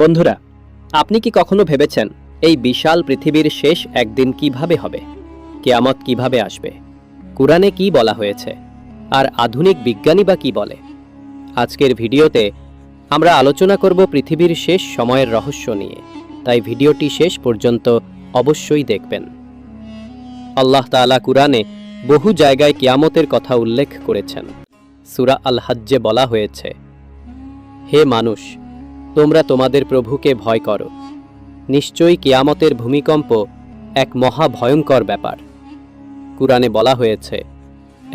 বন্ধুরা, আপনি কি কখনো ভেবেছেন এই বিশাল পৃথিবীর শেষ একদিন কীভাবে হবে? কেয়ামত কীভাবে আসবে? কোরআনে কি বলা হয়েছে? আর আধুনিক বিজ্ঞানী বা কি বলে? আজকের ভিডিওতে আমরা আলোচনা করব পৃথিবীর শেষ সময়ের রহস্য নিয়ে। তাই ভিডিওটি শেষ পর্যন্ত অবশ্যই দেখবেন। আল্লাহ তাআলা কুরআনে বহু জায়গায় কিয়ামতের কথা উল্লেখ করেছেন। সুরা আল হাজ্জে বলা হয়েছে, হে মানুষ তোমরা তোমাদের প্রভুকে ভয় করো। নিশ্চয়ই কিয়ামতের ভূমিকম্প এক মহা ভয়ঙ্কর ব্যাপার। কুরআনে বলা হয়েছে,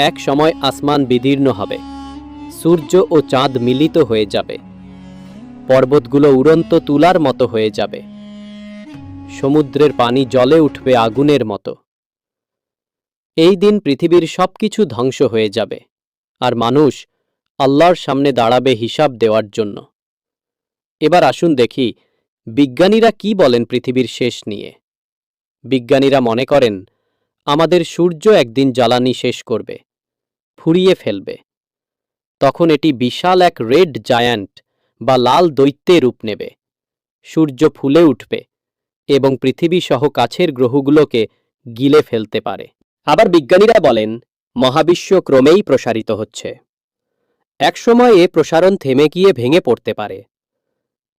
এক সময় আসমান বিদীর্ণ হবে, সূর্য ও চাঁদ মিলিত হয়ে যাবে, পর্বতগুলো উড়ন্ত তুলার মতো হয়ে যাবে, সমুদ্রের পানি জলে উঠবে আগুনের মতো। এই দিন পৃথিবীর সবকিছু ধ্বংস হয়ে যাবে, আর মানুষ আল্লাহর সামনে দাঁড়াবে হিসাব দেওয়ার জন্য। এবার আসুন দেখি, বিজ্ঞানীরা কি বলেন পৃথিবীর শেষ নিয়ে? বিজ্ঞানীরা মনে করেন, আমাদের সূর্য একদিন জ্বালানি শেষ করবে, ফুরিয়ে ফেলবে। তখন এটি বিশাল এক রেড জায়ান্ট বা লাল দৈত্যে রূপ নেবে। সূর্য ফুলে উঠবে এবং পৃথিবী সহ কাছের গ্রহগুলোকে গিলে ফেলতে পারে। আবার বিজ্ঞানীরা বলেন, মহাবিশ্ব ক্রমেই প্রসারিত হচ্ছে। একসময় এ প্রসারণ থেমে গিয়ে ভেঙে পড়তে পারে।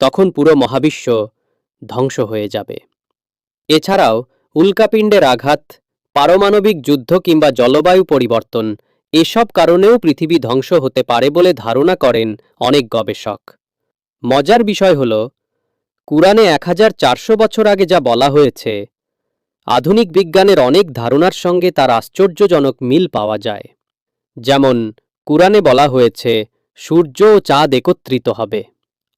তখন পুরো মহাবিশ্ব ধ্বংস হয়ে যাবে। এছাড়াও উল্কাপিণ্ডের আঘাত, পারমাণবিক যুদ্ধ কিংবা জলবায়ু পরিবর্তন এসব কারণেও পৃথিবী ধ্বংস হতে পারে বলে ধারণা করেন অনেক গবেষক। মজার বিষয় হল, কুরআনে এক হাজার চারশো বছর আগে যা বলা হয়েছে, আধুনিক বিজ্ঞানের অনেক ধারণার সঙ্গে তার আশ্চর্যজনক মিল পাওয়া যায়। যেমন, কুরআনে বলা হয়েছে, সূর্য ও চাঁদ একত্রিত হবে।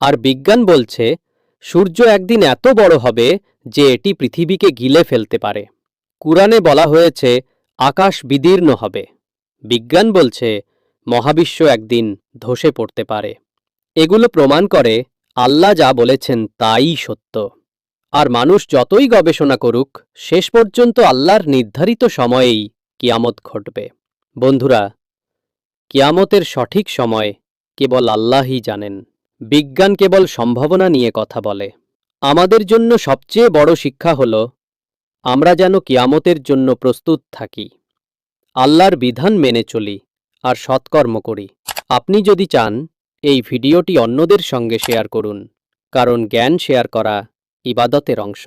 আর বিজ্ঞান বলছে, সূর্য একদিন এত বড় হবে যে এটি পৃথিবীকে গিলে ফেলতে পারে। কুরআনে বলা হয়েছে, আকাশ বিদীর্ণ হবে। বিজ্ঞান বলছে, মহাবিশ্ব একদিন ধসে পড়তে পারে। এগুলো প্রমাণ করে, আল্লাহ যা বলেছেন তাই সত্য। আর মানুষ যতই গবেষণা করুক, শেষ পর্যন্ত আল্লাহর নির্ধারিত সময়েই কিয়ামত ঘটবে। বন্ধুরা, কিয়ামতের সঠিক সময় কেবল আল্লাহই জানেন। বিজ্ঞান কেবল সম্ভাবনা নিয়ে কথা বলে। আমাদের জন্য সবচেয়ে বড় শিক্ষা হল, আমরা যেন কিয়ামতের জন্য প্রস্তুত থাকি। আল্লাহর বিধান মেনে চলি আর সৎকর্ম করি। আপনি যদি চান, এই ভিডিওটি অন্যদের সঙ্গে শেয়ার করুন, কারণ জ্ঞান শেয়ার করা ইবাদতের অংশ।